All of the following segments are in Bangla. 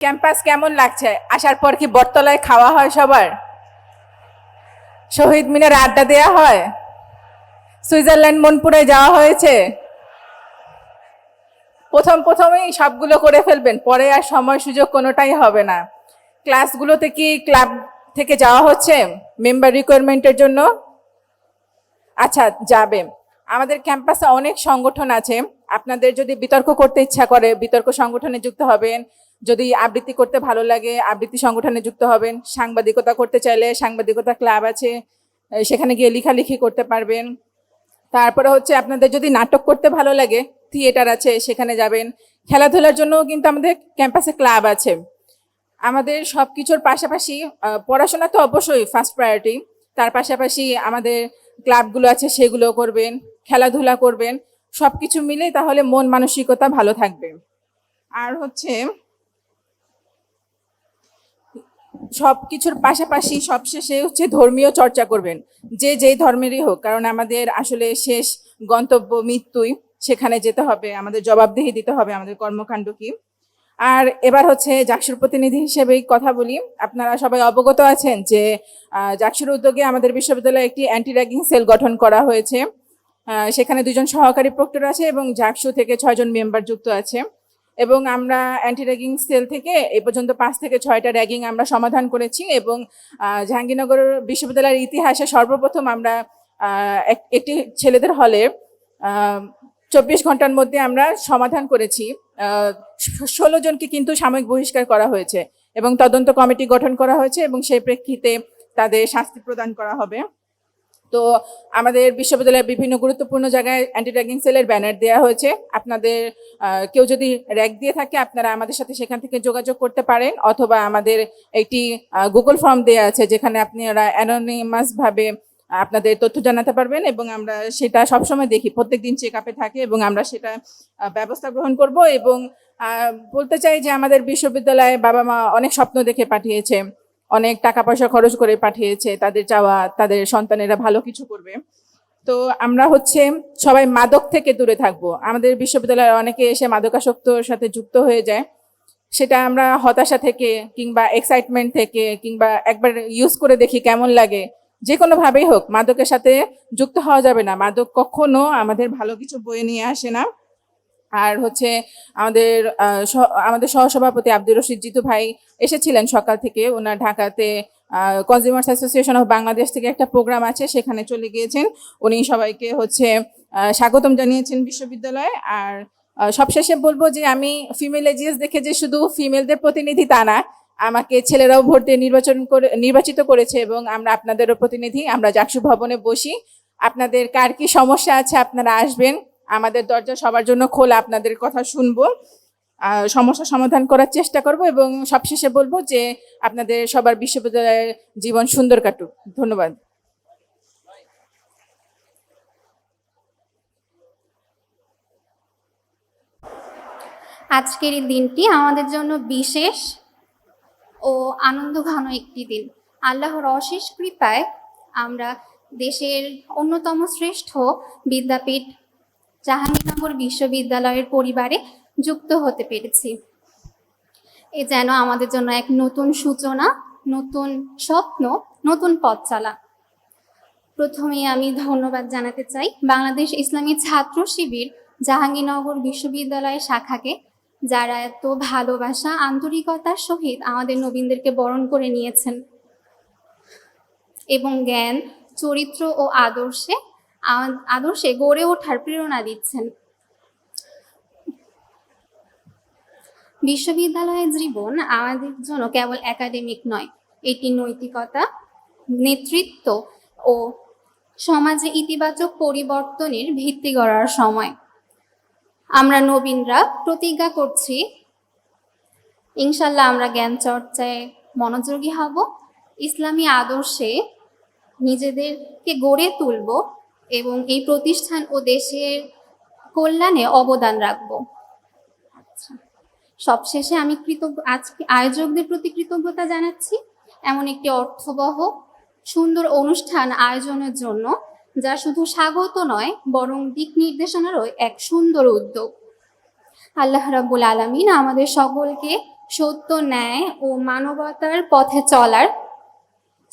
ক্যাম্পাস কেমন লাগছে? আসার পর কি বটতলায় খাওয়া হয় সবার? শহীদ মিনার আড্ডা দেয়া হয়? সুইজারল্যান্ড মনপুরে যাওয়া হয়েছে? প্রথম প্রথমেই সবগুলো করে ফেলবেন, পরে আর সময় সুযোগ কোনোটাই হবে না। ক্লাসগুলোতে কি ক্লাব থেকে যাওয়া হচ্ছে মেম্বার রিকোয়ারমেন্টের জন্য? আচ্ছা যাবে। আমাদের ক্যাম্পাসে অনেক সংগঠন আছে। আপনাদের যদি বিতর্ক করতে ইচ্ছা করে, বিতর্ক সংগঠনে যুক্ত হবেন যদি আবৃত্তি করতে ভালো লাগে, আবৃত্তি সংগঠনে যুক্ত হবেন, সাংবাদিকতা করতে চাইলে সাংবাদিকতা ক্লাব আছে সেখানে গিয়ে লেখালেখি করতে পারবেন। তারপরে হচ্ছে আপনাদের যদি নাটক করতে ভালো লাগে, থিয়েটার আছে, সেখানে যাবেন। খেলাধুলার জন্য কিন্তু আমাদের ক্যাম্পাসে ক্লাব আছে। আমাদের সব কিছুর পাশাপাশি পড়াশোনা তো অবশ্যই ফার্স্ট প্রায়োরিটি তার পাশাপাশি আমাদের ক্লাবগুলো আছে সেগুলো করবেন, খেলাধুলা করবেন। সব কিছু মিলে তাহলে মন মানসিকতা ভালো থাকবে। আর হচ্ছে সব কিছুর পাশাপাশি সবশেষে হচ্ছে ধর্মীয় চর্চা করবেন, যে যেই ধর্মেরই হোক। কারণ আমাদের আসলে শেষ গন্তব্য মৃত্যুই। সেখানে যেতে হবে, আমাদের জবাবদিহি দিতে হবে, আমাদের কর্মকাণ্ড কি। আর এবার হচ্ছে জাকসুর প্রতিনিধি হিসেবে কথা বলি। আপনারা সবাই অবগত আছেন যে জাকসুর উদ্যোগে আমাদের বিশ্ববিদ্যালয়ে একটি অ্যান্টি র্যাগিং সেল গঠন করা হয়েছে। সেখানে দুজন সহকারী প্রক্টর আছে এবং জাকসু থেকে ছয়জন মেম্বার যুক্ত আছে। এবং আমরা অ্যান্টি র্যাগিং সেল থেকে এ পর্যন্ত পাঁচ থেকে ছয়টা র্যাগিং আমরা সমাধান করেছি এবং জাহাঙ্গীরনগর বিশ্ববিদ্যালয়ের ইতিহাসে সর্বপ্রথম আমরা এক- একটি ছেলেদের হলে চব্বিশ ঘণ্টার মধ্যে আমরা সমাধান করেছি। ষোলো জনকে কিন্তু সাময়িক বহিষ্কার করা হয়েছে এবং তদন্ত কমিটি গঠন করা হয়েছে এবং সেই প্রেক্ষিতে তাদের শাস্তি প্রদান করা হবে। তো আমাদের বিশ্ববিদ্যালয়ের বিভিন্ন গুরুত্বপূর্ণ জায়গায় অ্যান্টি র্যাগিং সেলের ব্যানার দেওয়া হয়েছে। আপনাদের কেউ যদি র্যাগ দিয়ে থাকে, আপনারা আমাদের সাথে সেখান থেকে যোগাযোগ করতে পারেন, অথবা আমাদের একটি গুগল ফর্ম দেওয়া আছে, যেখানে আপনারা অ্যানোনিমাস ভাবে আপনাদের তথ্য জানাতে পারবেন এবং আমরা সেটা সবসময় দেখি, প্রত্যেকদিন চেক আপে থাকে এবং আমরা সেটা ব্যবস্থা গ্রহণ করব এবং বলতে চাই যে আমাদের বিশ্ববিদ্যালয়ে বাবা মা অনেক স্বপ্ন দেখে পাঠিয়েছে। অনেক টাকা পয়সা খরচ করে পাঠিয়েছে, তাদের চাওয়া, তাদের সন্তানেরা ভালো কিছু করবে। তো আমরা হচ্ছে সবাই মাদক থেকে দূরে থাকব। আমাদের বিশ্ববিদ্যালয়ে অনেকে এসে মাদকাসক্তর সাথে যুক্ত হয়ে যায়। সেটা আমরা হতাশা থেকে কিংবা এক্সাইটমেন্ট থেকে কিংবা একবার ইউজ করে দেখি কেমন লাগে। যে কোনো ভাবেই হোক, মাদকের সাথে যুক্ত হওয়া যাবে না। মাদক কখনো আমাদের ভালো কিছু বয়ে নিয়ে আসে না। আর হচ্ছে আমাদের আমাদের সহসভাপতি আব্দুর রশিদ জিতু ভাই এসেছিলেন সকাল থেকে। ওনার ঢাকাতে কনজিউমার্স অ্যাসোসিয়েশন অফ বাংলাদেশ থেকে একটা প্রোগ্রাম আছে, সেখানে চলে গিয়েছেন। উনি সবাইকে হচ্ছে স্বাগতম জানিয়েছেন বিশ্ববিদ্যালয়ে। আর সবশেষে বলব যে আমি ফিমেল এজিএস দেখে যে শুধু ফিমেলদের প্রতিনিধি তা না, আমাকে ছেলেরাও ভোট দিয়ে নির্বাচন করে, নির্বাচিত করেছে এবং আমরা আপনাদেরও প্রতিনিধি। আমরা জাকসু ভবনে বসি। আপনাদের কার কি সমস্যা আছে আপনারা আসবেন। আমাদের দরজা সবার জন্য খোলা, আপনাদের কথা শুনব। সমস্যা সমাধান করার চেষ্টা করব এবং সবশেষে বলব যে আপনাদের সবার বিশ্ববিদ্যালয়ের জীবন সুন্দর কাটুক। ধন্যবাদ। আজকের এই দিনটি আমাদের জন্য বিশেষ ও আনন্দঘন একটি দিন। আল্লাহর অশেষ কৃপায় আমরা দেশের অন্যতম শ্রেষ্ঠ বিদ্যাপীঠ জাহাঙ্গীরনগর বিশ্ববিদ্যালয়ের পরিবারে যুক্ত হতে পেরেছি। এ যেন আমাদের জন্য এক নতুন সূচনা, নতুন স্বপ্ন, নতুন পথ চলা। প্রথমে আমি ধন্যবাদ জানাতে চাই বাংলাদেশ ইসলামী ছাত্র শিবির জাহাঙ্গীরনগর বিশ্ববিদ্যালয়ের শাখাকে, যারা এত ভালোবাসা, আন্তরিকতার সহিত আমাদের নবীনদেরকে বরণ করে নিয়েছেন। এবং জ্ঞান, চরিত্র ও আদর্শে আদর্শে গড়ে ওঠার প্রেরণা দিচ্ছেন। বিশ্ববিদ্যালয়ের জীবন আমাদের জন্য কেবল একাডেমিক নয়, এটি নৈতিকতা, নেতৃত্ব ও সমাজে ইতিবাচক পরিবর্তনের ভিত্তি গড়ার সময়। আমরা নবীনরা প্রতিজ্ঞা করছি ইনশাল্লাহ আমরা জ্ঞান চর্চায় মনোযোগী হব, ইসলামী আদর্শে নিজেদেরকে গড়ে তুলব এবং এই প্রতিষ্ঠান ও দেশের কল্যাণে অবদান রাখব। আচ্ছা সবশেষে আমি কৃতজ্ঞ, আজকে আয়োজকদের প্রতি কৃতজ্ঞতা জানাচ্ছি। এমন একটি অর্থবহ, সুন্দর অনুষ্ঠান আয়োজনের জন্য, যা শুধু স্বাগত নয়, বরং দিক নির্দেশনারও এক সুন্দর উদ্যোগ। আল্লাহ রাব্বুল আলামিন আমাদের সকলকে সত্য, ন্যায় ও মানবতার পথে চলার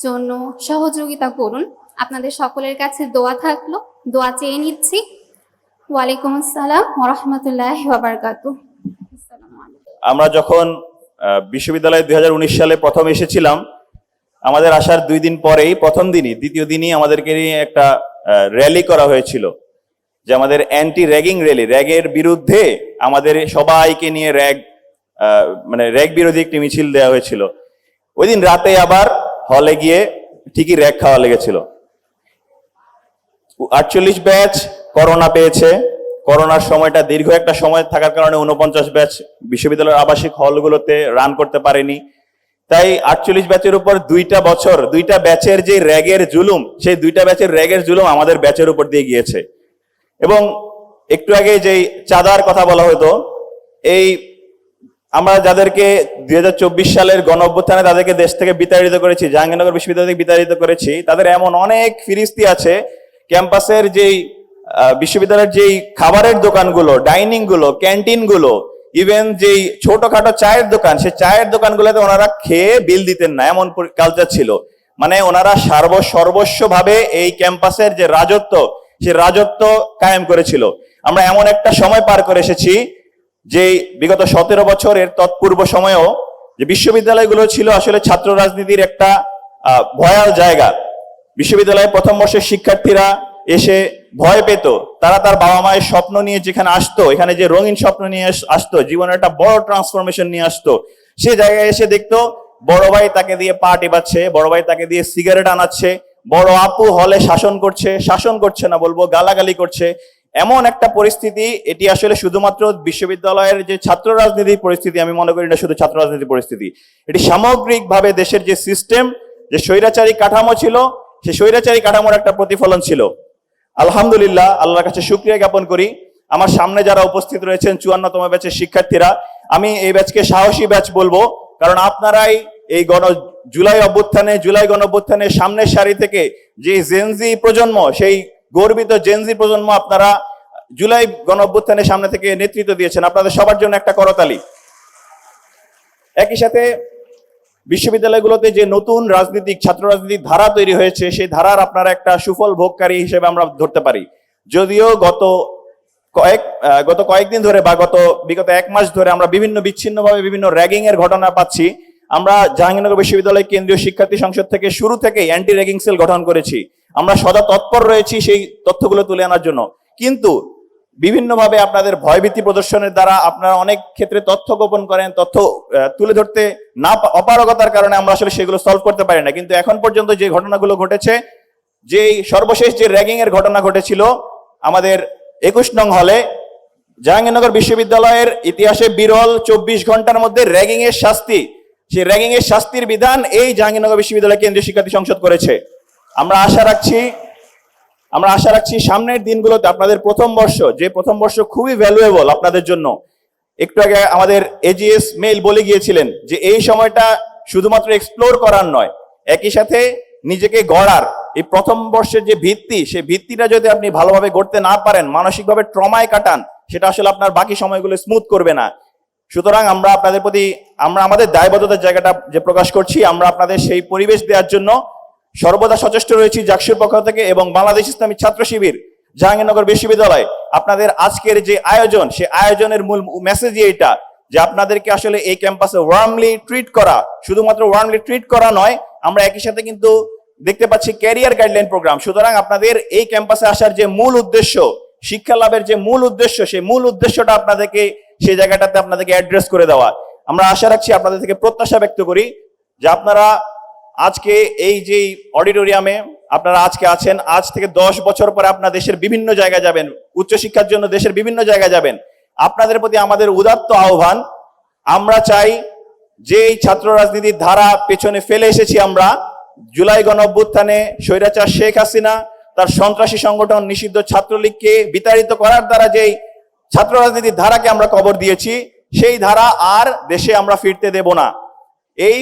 জন্য সহযোগিতা করুন। আপনাদের সকলের কাছে দোয়া থাকল। দোয়া চেয়ে নিচ্ছি। ওয়ালাইকুম আসসালাম ওরহমতুল্লাহ বাবারকাতু আমরা যখন বিশ্ববিদ্যালয়ে দুই সালে প্রথম এসেছিলাম, আমাদের আসার দুই দিন পরেই, প্রথম দিনই, দ্বিতীয় দিনই আমাদেরকে নিয়ে একটা র্যালি করা হয়েছিল, যে আমাদের অ্যান্টি র্যাগিং র্যালি র্যাগের বিরুদ্ধে আমাদের সবাইকে নিয়ে র্যাগ মানে র্যাগ বিরোধী একটি মিছিল দেওয়া হয়েছিল। ওই দিন রাতে আবার হলে গিয়ে ঠিকই র্যাগ খাওয়া লেগেছিল। আটচল্লিশ ব্যাচ করোনা পেয়েছে। করোনার সময়টা দীর্ঘ একটা সময় থাকার কারণে উনপঞ্চাশ ব্যাচ বিশ্ববিদ্যালয়ের আবাসিক হলগুলোতে রান করতে পারেনি। তাই আটচল্লিশ ব্যাচের উপর দুইটা বছর, দুইটা ব্যাচের যে র্যাগের জুলুম, সেই দুইটা ব্যাচের র্যাগের জুলুম আমাদের ব্যাচের উপর দিয়ে গিয়েছে। এবং একটু আগে যেই চাঁদার কথা বলা হতো, এই আমরা যাদেরকে দুই হাজার চব্বিশ সালের গণ অভ্যুত্থানে তাদেরকে দেশ থেকে বিতাড়িত করেছি, জাহাঙ্গীরনগর বিশ্ববিদ্যালয় থেকে বিতাড়িত করেছি, তাদের এমন অনেক ফিরিস্তি আছে ক্যাম্পাসের যেই বিশ্ববিদ্যালয়ের যেই খাবারের দোকানগুলো ডাইনিংগুলো ক্যান্টিনগুলো ইভেন যেই ছোটখাটো চায়ের দোকান, সেই চায়ের দোকানগুলোতে ওনারা খেয়ে বিল দিতেন না, এমন কালচার ছিল। মানে ওনারা সর্ব সর্বস্ব ভাবে এই ক্যাম্পাসের যে রাজত্ব সে রাজত্ব কায়েম করেছিল। আমরা এমন একটা সময় পার করে এসেছি যে বিগত সতেরো বছরের তৎপূর্ব সময়েও যে বিশ্ববিদ্যালয়গুলো ছিল আসলে ছাত্র রাজনীতির একটা ভয়াল জায়গা। বিশ্ববিদ্যালয়ে প্রথম বর্ষের শিক্ষার্থীরা এসে ভয় পেত। তারা তার বাবা মায়ের স্বপ্ন নিয়ে যেখানে আসতো, এখানে যে রঙিন স্বপ্ন নিয়ে আসতো, জীবনের একটা বড় ট্রান্সফরমেশন নিয়ে আসতো, সে জায়গায় এসে দেখতো বড় ভাই তাকে দিয়ে পা টিপাচ্ছে, বড় ভাই তাকে দিয়ে সিগারেট আনাচ্ছে, বড় আপু হলে শাসন করছে শাসন করছে না বলব, গালাগালি করছে। এমন একটা পরিস্থিতি, এটি আসলে শুধুমাত্র বিশ্ববিদ্যালয়ের যে ছাত্র রাজনীতির পরিস্থিতি, আমি মনে করি না শুধু ছাত্র রাজনীতির পরিস্থিতি। এটি সামগ্রিকভাবে দেশের যে সিস্টেম যে স্বৈরাচারী কাঠামো ছিল সেই স্বৈরাচারী কাঠামোর একটা প্রতিফলন ছিল। আলহামদুলিল্লাহ, আল্লাহর কাছে শুক্রিয়া জ্ঞাপন করি। আমার সামনে যারা উপস্থিত রয়েছেন, চুয়ান্নতম ব্যাচের শিক্ষার্থীরা, আমি এই ব্যাচকে সাহসী ব্যাচ বলব, কারণ আপনারাই এই গণ, জুলাই অভ্যুত্থানে, জুলাই গণ অভ্যুত্থানে সামনের সারি থেকে যে জেনজি প্রজন্ম, সেই গর্বিত জেনজি প্রজন্ম আপনারা জুলাই গণ অভ্যুত্থানের সামনে থেকে নেতৃত্ব দিয়েছেন। আপনাদের সবার জন্য একটা করতালি। একই সাথে বিশ্ববিদ্যালয়গুলোতে যে নতুন রাজনৈতিক, ছাত্র রাজনৈতিক ধারা তৈরি হয়েছে, সেই ধারার আপনারা একটা সুফল ভোগকারী হিসেবে আমরা ধরতে পারি। যদিও গত কয়েক গত কয়েকদিন ধরে বা গত বিগত এক মাস ধরে আমরা বিভিন্ন বিচ্ছিন্নভাবে বিভিন্ন র্যাগিং এর ঘটনা পাচ্ছি। আমরা জাহাঙ্গীরনগর বিশ্ববিদ্যালয় কেন্দ্রীয় শিক্ষার্থী সংসদ থেকে শুরু থেকে অ্যান্টি র্যাগিং সেল গঠন করেছি। আমরা সদা তৎপর রয়েছি সেই তথ্যগুলো তুলে আনার জন্য। কিন্তু বিভিন্নভাবে আপনাদের ভয়ভীতি প্রদর্শনের দ্বারা আপনারা অনেক ক্ষেত্রে তথ্য গোপন করেন, তথ্য তুলে ধরতে না অপারগতার কারণে আমরা আসলে সেগুলো সলভ করতে পারি না। কিন্তু এখন পর্যন্ত যে ঘটনাগুলো ঘটেছে যে সর্বশেষ যে র্যাগিং এর ঘটনা ঘটেছিল, আমাদের একুশ নং হলে জাহাঙ্গীরনগর বিশ্ববিদ্যালয়ের ইতিহাসে বিরল চব্বিশ ঘণ্টার মধ্যে র্যাগিং এর শাস্তি, সেই র্যাগিং এর শাস্তির বিধান এই জাহাঙ্গীরনগর বিশ্ববিদ্যালয় কেন্দ্রীয় শিক্ষার্থী সংসদ করেছে। আমরা আশা রাখছি আমরা আশা রাখছি সামনের দিনগুলোতে আপনাদের প্রথম বর্ষ, যে প্রথম বর্ষ খুবই ভ্যালুয়েবল আপনাদের জন্য। একটু আগে আমাদের এজিএস মেইল বলে গিয়েছিলেন যে এই সময়টা শুধুমাত্র এক্সপ্লোর করার নয়, একই সাথে নিজেকে গড়ার। এই প্রথম বর্ষের যে ভিত্তি, সেই ভিত্তিটা যদি আপনি ভালোভাবে গড়তে না পারেন, মানসিকভাবে ট্রমায় কাটান, সেটা আসলে আপনার বাকি সময়গুলো স্মুথ করবে না। সুতরাং আমরা আপনাদের প্রতি, আমরা আমাদের দায়বদ্ধতার জায়গাটা যে প্রকাশ করছি, আমরা আপনাদের সেই পরিবেশ দেওয়ার জন্য সর্বদা সচেষ্ট রয়েছি জাকসুর পক্ষ থেকে এবং বাংলাদেশ ইসলামী ছাত্র শিবির, জাহাঙ্গীরনগর বিশ্ববিদ্যালয়। আপনাদের আজকের যে আয়োজন, সে আয়োজনের মূল মেসেজই এটা যে আপনাদেরকে আসলে এই ক্যাম্পাসে ওয়ার্মলি ট্রিট করা, শুধুমাত্র ওয়ার্মলি ট্রিট করা নয়, আমরা একই সাথে কিন্তু দেখতে পাচ্ছি ক্যারিয়ার গাইডলাইন প্রোগ্রাম সুতরাং আপনাদের এই ক্যাম্পাসে আসার যে মূল উদ্দেশ্য, শিক্ষা লাভের যে মূল উদ্দেশ্য, সেই মূল উদ্দেশ্যটা আপনাদেরকে সেই জায়গাটাতে আপনাদেরকে অ্যাড্রেস করে দেওয়া। আমরা আশা রাখছি আপনাদের থেকে প্রত্যাশা ব্যক্ত করি যে আপনারা আজকে এই যে অডিটোরিয়ামে আপনারা আজকে আছেন, আজ থেকে দশ বছর পরে আপনার দেশের বিভিন্ন জায়গায় যাবেন, উচ্চশিক্ষার জন্য দেশের বিভিন্ন জায়গায় যাবেন। আপনাদের প্রতি আমাদের উদাত্ত আহ্বান, আমরা চাই যে ছাত্র রাজনীতির ধারা পেছনে ফেলে এসেছি আমরা, জুলাই গণ অভ্যুত্থানে স্বৈরাচার শেখ হাসিনা, তার সন্ত্রাসী সংগঠন নিষিদ্ধ ছাত্রলীগকে বিতাড়িত করার দ্বারা যেই ছাত্র রাজনীতির ধারাকে আমরা কবর দিয়েছি, সেই ধারা আর দেশে আমরা ফিরতে দেব না। এই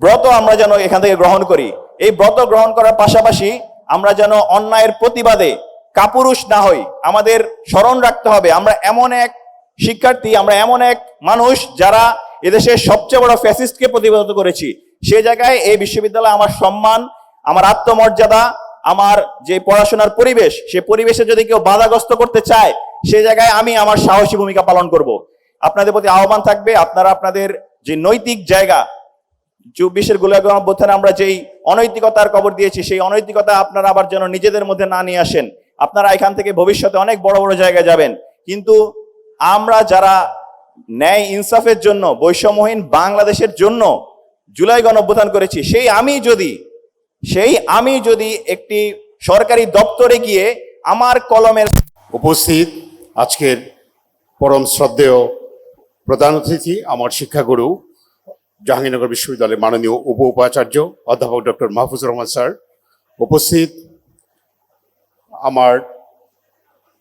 ব্রত আমরা যেন এখান থেকে গ্রহণ করি। এই ব্রত গ্রহণ করার পাশাপাশি আমরা যেন অন্যায়ের প্রতিবাদে কাপুরুষ না হই। আমাদের স্মরণ রাখতে হবে, আমরা এমন এক শিক্ষার্থী, আমরা এমন এক মানুষ যারা এদেশের সবচেয়ে বড় ফ্যাসিস্টকে প্রতিহত করেছি। সে জায়গায় এই বিশ্ববিদ্যালয় আমার সম্মান, আমার আত্মমর্যাদা, আমার যে পড়াশোনার পরিবেশ, সে পরিবেশে যদি কেউ বাধাগ্রস্ত করতে চায়, সে জায়গায় আমি আমার সাহসী ভূমিকা পালন করব। আপনাদের প্রতি আহ্বান থাকবে, আপনারা আপনাদের যে নৈতিক জায়গা চব্বিশের গোলাগম অভ্যুত্থানে আমরা যেই অনৈতিকতার কবর দিয়েছি, সেই অনৈতিকতা আপনারা আবার যেন নিজেদের মধ্যে না নিয়ে আসেন। আপনারা এখান থেকে ভবিষ্যতে অনেক বড় বড় জায়গায় যাবেন। কিন্তু আমরা যারা ন্যায় ইনসাফের জন্য, বৈষম্যহীন বাংলাদেশের জন্য জুলাই গণ অভ্যুত্থান করেছি, সেই আমি যদি, সেই আমি যদি একটি সরকারি দপ্তরে গিয়ে আমার কলমের উপস্থিত আজকের পরম শ্রদ্ধেয় প্রধান অতিথি, আমার শিক্ষাগুরু জাহাঙ্গীরনগর বিশ্ববিদ্যালয়ের মাননীয় উপ উপাচার্য অধ্যাপক ডক্টর মাহফুজুর রহমান স্যার উপস্থিত। আমার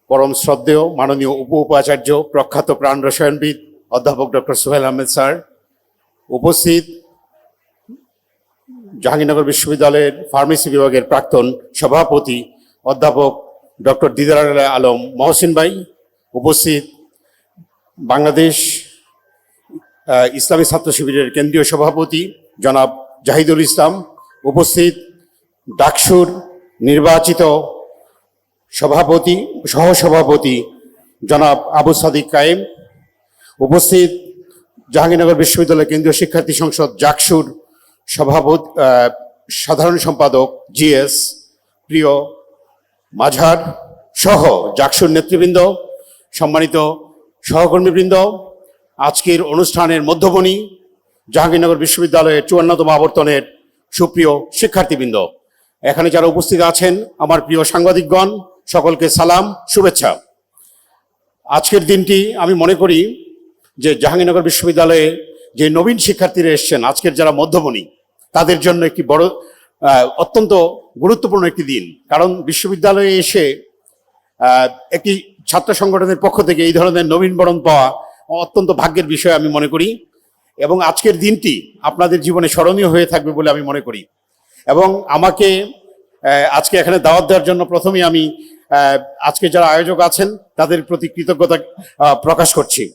পরম শ্রদ্ধেয় মাননীয় উপ উপাচার্য প্রখ্যাত প্রাণ রসায়নবিদ অধ্যাপক ডক্টর সোহেল আহমেদ স্যার উপস্থিত। জাহাঙ্গীরনগর বিশ্ববিদ্যালয়ের ফার্মেসি বিভাগের প্রাক্তন সভাপতি অধ্যাপক ডক্টর দিদার আলম মহসিন ভাই উপস্থিত। বাংলাদেশ ইসলামী ছাত্র শিবিরের কেন্দ্রীয় সভাপতি জনাব জাহিদুল ইসলাম উপস্থিত, ডাকসুর নির্বাচিত সভাপতি, সহসভাপতি জনাব আবু সাদিক কায়েম, উপস্থিত জাহাঙ্গীরনগর বিশ্ববিদ্যালয় কেন্দ্রীয় শিক্ষার্থী সংসদ জাকসুর সভাপতি সাধারণ সম্পাদক জিএস প্রিয় মাঝার সহ জাকসুর নেতৃবৃন্দ, সম্মানিত সহকর্মীবৃন্দ আজকের অনুষ্ঠানের মধ্যমণি, জাহাঙ্গীরনগর বিশ্ববিদ্যালয়ের চুয়ান্নতম আবর্তনের সুপ্রিয় শিক্ষার্থীবৃন্দ। এখানে যারা উপস্থিত আছেন, আমার প্রিয় সাংবাদিকগণ, সকলকে সালাম, শুভেচ্ছা। আজকের দিনটি আমি মনে করি যে জাহাঙ্গীরনগর বিশ্ববিদ্যালয়ে যে নবীন শিক্ষার্থীরা এসছেন, আজকের যারা মধ্যমণি, তাদের জন্য একটি বড় অত্যন্ত গুরুত্বপূর্ণ একটি দিন। কারণ বিশ্ববিদ্যালয়ে এসে একটি ছাত্র সংগঠনের পক্ষ থেকে এই ধরনের নবীনবরণ পাওয়া অত্যন্ত ভাগ্যের বিষয় আমি মনে করি। এবং আজকের দিনটি আপনাদের জীবনে স্মরণীয় হয়ে থাকবে বলে আমি মনে করি। এবং আমাকে আজকে এখানে দাওয়াত দেওয়ার জন্য প্রথমেই আমি আজকে যারা আয়োজক আছেন, তাদের প্রতি কৃতজ্ঞতা প্রকাশ করছি।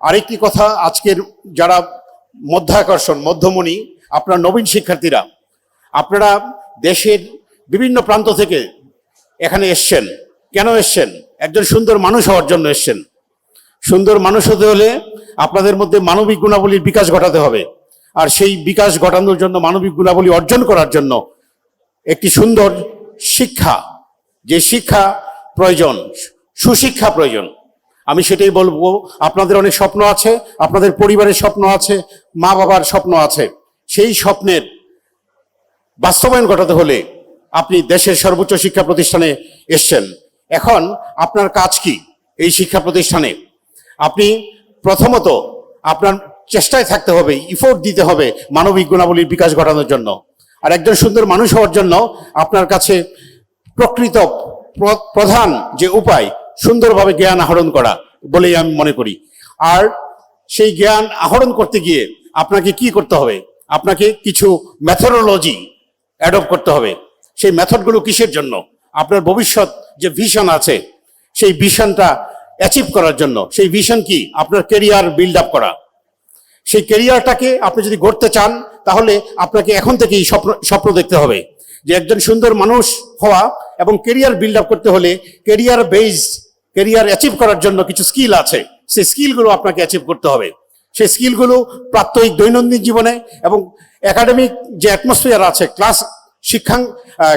আরেকটি কথা, আজকের যারা মধ্যাকর্ষণ, মধ্যমণি, আপনার নবীন শিক্ষার্থীরা, আপনারা দেশের বিভিন্ন প্রান্ত থেকে এখানে এসছেন। কেন এসছেন? একজন সুন্দর মানুষ হওয়ার জন্য এসছেন। সুন্দর মানুষ হতে হলে আপনাদের মধ্যে মানবিক গুণাবলীর বিকাশ ঘটাতে হবে। আর সেই বিকাশ ঘটানোর জন্য মানবিক গুণাবলী অর্জন করার জন্য একটি সুন্দর শিক্ষা, যে শিক্ষা প্রয়োজন, সুশিক্ষা প্রয়োজন। আমি সেটাই বলব, আপনাদের অনেক স্বপ্ন আছে, আপনাদের পরিবারের স্বপ্ন আছে মা বাবার স্বপ্ন আছে। সেই স্বপ্নের বাস্তবায়ন ঘটাতে হলে আপনি দেশের সর্বোচ্চ শিক্ষা প্রতিষ্ঠানে এসছেন। এখন আপনার কাজ কি এই শিক্ষা প্রতিষ্ঠানে? আপনি প্রথমত আপনার চেষ্টায় থাকতে হবে ইফোর্ট দিতে হবে মানবিক গুণাবলীর বিকাশ ঘটানোর জন্য। আর একজন সুন্দর মানুষ হওয়ার জন্য আপনার কাছে প্রকৃত প্র- প্রধান যে উপায়, সুন্দরভাবে জ্ঞান আহরণ করা বলেই আমি মনে করি। আর সেই জ্ঞান আহরণ করতে গিয়ে আপনাকে কি করতে হবে? আপনাকে কিছু মেথোডোলজি অ্যাডপ্ট করতে হবে। সেই মেথডগুলো কিসের জন্য? আপনার ভবিষ্যৎ যে ভিশন আছে, সেই ভিশনটা অ্যাচিভ করার জন্য। সেই ভিশন কি? আপনার কেরিয়ার বিল্ড আপ করা। সেই কেরিয়ারটাকে আপনি যদি গড়তে চান, তাহলে আপনাকে এখন থেকেই স্বপ্ন স্বপ্ন দেখতে হবে যে একজন সুন্দর মানুষ হওয়া এবং কেরিয়ার বিল্ড আপ করতে হলে কেরিয়ার বেসড কেরিয়ার অ্যাচিভ করার জন্য কিছু স্কিল আছে। সেই স্কিলগুলো আপনাকে অ্যাচিভ করতে হবে। সেই স্কিলগুলো প্রাত্যহিক দৈনন্দিন জীবনে এবং একাডেমিক যে অ্যাটমসফিয়ার আছে ক্লাস শিক্ষাং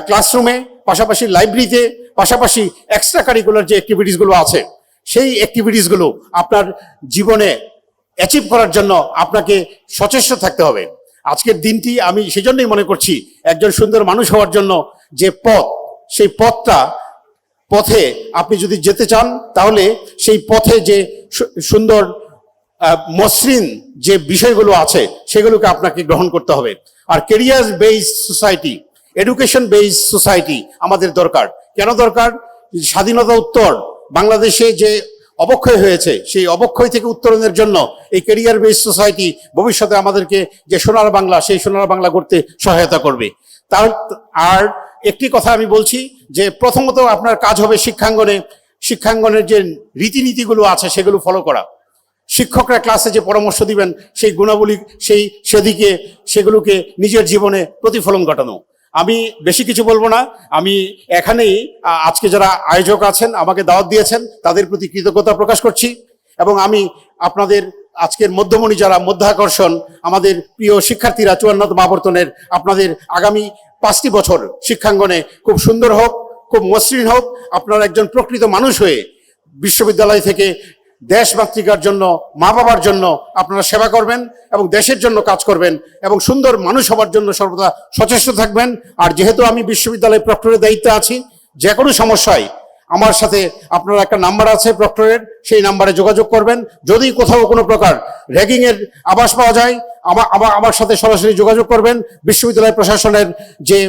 ক্লাসরুমে পাশাপাশি লাইব্রেরিতে পাশাপাশি এক্সট্রা কারিকুলার যে অ্যাক্টিভিটিসগুলো আছে সেই অ্যাক্টিভিটিসগুলো আপনার জীবনে অ্যাচিভ করার জন্য আপনাকে সচেষ্ট থাকতে হবে। আজকের দিনটি আমি সেজন্যই মনে করছি, একজন সুন্দর মানুষ হওয়ার জন্য যে পথ, সেই পথটা, পথে আপনি যদি যেতে চান, তাহলে সেই পথে যে সুন্দর মসৃণ যে বিষয়গুলো আছে, সেগুলোকে আপনাকে গ্রহণ করতে হবে। আর career based society education based society আমাদের দরকার। কেন দরকার? স্বাধীনতা উত্তর বাংলাদেশে যে অবক্ষয় হয়েছে, সেই অবক্ষয় থেকে উত্তরণের জন্য এই কেরিয়ার বেসড সোসাইটি ভবিষ্যতে আমাদেরকে যে সোনার বাংলা, সেই সোনার বাংলা করতে সহায়তা করবে। তার, আর একটি কথা আমি বলছি যে প্রথমত আপনার কাজ হবে শিক্ষাঙ্গনে, শিক্ষাঙ্গনের যে রীতিনীতিগুলো আছে সেগুলো ফলো করা। শিক্ষকরা ক্লাসে যে পরামর্শ দিবেন, সেই গুণাবলী, সেই সেদিকে, সেগুলোকে নিজের জীবনে প্রতিফলন ঘটানো। আমি বেশি কিছু বলব না। আমি এখানেই আজকে যারা আয়োজক আছেন, আমাকে দাওয়াত দিয়েছেন, তাদের প্রতি কৃতজ্ঞতা প্রকাশ করছি এবং আমি আপনাদের, আজকের মধ্যমণি যারা মধ্যাকর্ষণ, আমাদের প্রিয় শিক্ষার্থীরা চুয়ান্নত আবর্তনের আপনাদের আগামী পাঁচটি বছর শিক্ষাঙ্গনে খুব সুন্দর হোক, খুব মসৃণ হোক, আপনারা একজন প্রকৃত মানুষ হয়ে বিশ্ববিদ্যালয় থেকে দেশ মাতৃকার জন্য মা বাবার জন্য আপনারা সেবা করবেন এবং দেশের জন্য কাজ করবেন এবং সুন্দর মানুষ হবার জন্য সর্বদা সচেষ্ট থাকবেন। আর যেহেতু আমি বিশ্ববিদ্যালয় প্রক্টরের দায়িত্বে আছি, যে কোনো সমস্যায় আমার সাথে আপনার একটা নাম্বার আছে প্রক্টরের, সেই নাম্বারে যোগাযোগ করবেন। যদি কোথাও কোনো প্রকার র্যাগিং এর আভাস পাওয়া যায় আমার আমার আমার সাথে সরাসরি যোগাযোগ করবেন। বিশ্ববিদ্যালয় প্রশাসনের যে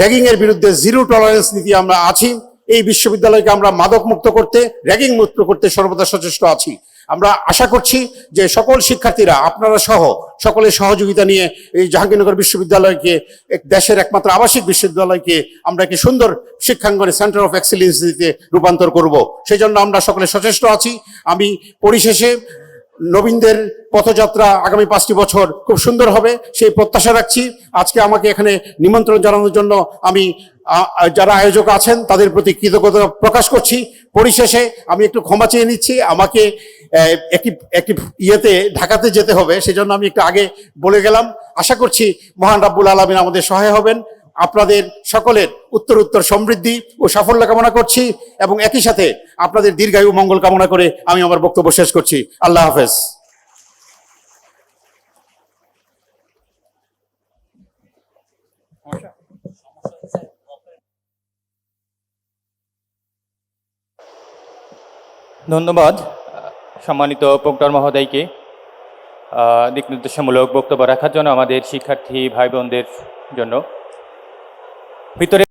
র্যাগিং এর বিরুদ্ধে জিরো টলারেন্স নীতি আমরা আছি। এই বিশ্ববিদ্যালয়কে আমরা মাদক মুক্ত করতে র্যাগিং মুক্ত করতে সর্বদা সচেষ্ট আছি। আমরা আশা করছি যে সকল শিক্ষার্থীরা, আপনারা সহ সকলের সহযোগিতা নিয়ে এই জাহাঙ্গীরনগর বিশ্ববিদ্যালয়কে, এক দেশের একমাত্র আবাসিক বিশ্ববিদ্যালয়কে আমরা একটি সুন্দর শিক্ষাঙ্গনে সেন্টার অফ এক্সেলেন্স দিতে রূপান্তর করব। সেই জন্য আমরা সকলে সচেষ্ট আছি। আমি পরিশেষে নবীনদের পথযাত্রা আগামী পাঁচটি বছর খুব সুন্দর হবে, সেই প্রত্যাশা রাখছি। আজকে আমাকে এখানে নিমন্ত্রণ জানানোর জন্য আমি যারা আয়োজক আছেন, তাদের প্রতি কৃতজ্ঞতা প্রকাশ করছি। পরিশেষে আমি একটু ক্ষমা চেয়ে নিচ্ছি। আমাকে একটি একটি ইয়েতে ঢাকাতে যেতে হবে, সেজন্য আমি একটু আগে বলে গেলাম। আশা করছি মহান রাব্বুল আলমিন আমাদের সহায় হবেন। আপনাদের সকলের উত্তর উত্তর সমৃদ্ধি ও সাফল্য কামনা করছি এবং একই সাথে আপনাদের দীর্ঘায়ু মঙ্গল কামনা করে আমি আমার বক্তব্য শেষ করছি। আল্লাহ হাফেজ। ধন্যবাদ সম্মানিত প্রক্টর মহোদয়কে। দিক নির্দেশমূলক বক্তব্য রাখার জন্য আমাদের শিক্ষার্থী ভাই বোনদের জন্য। ভিতরে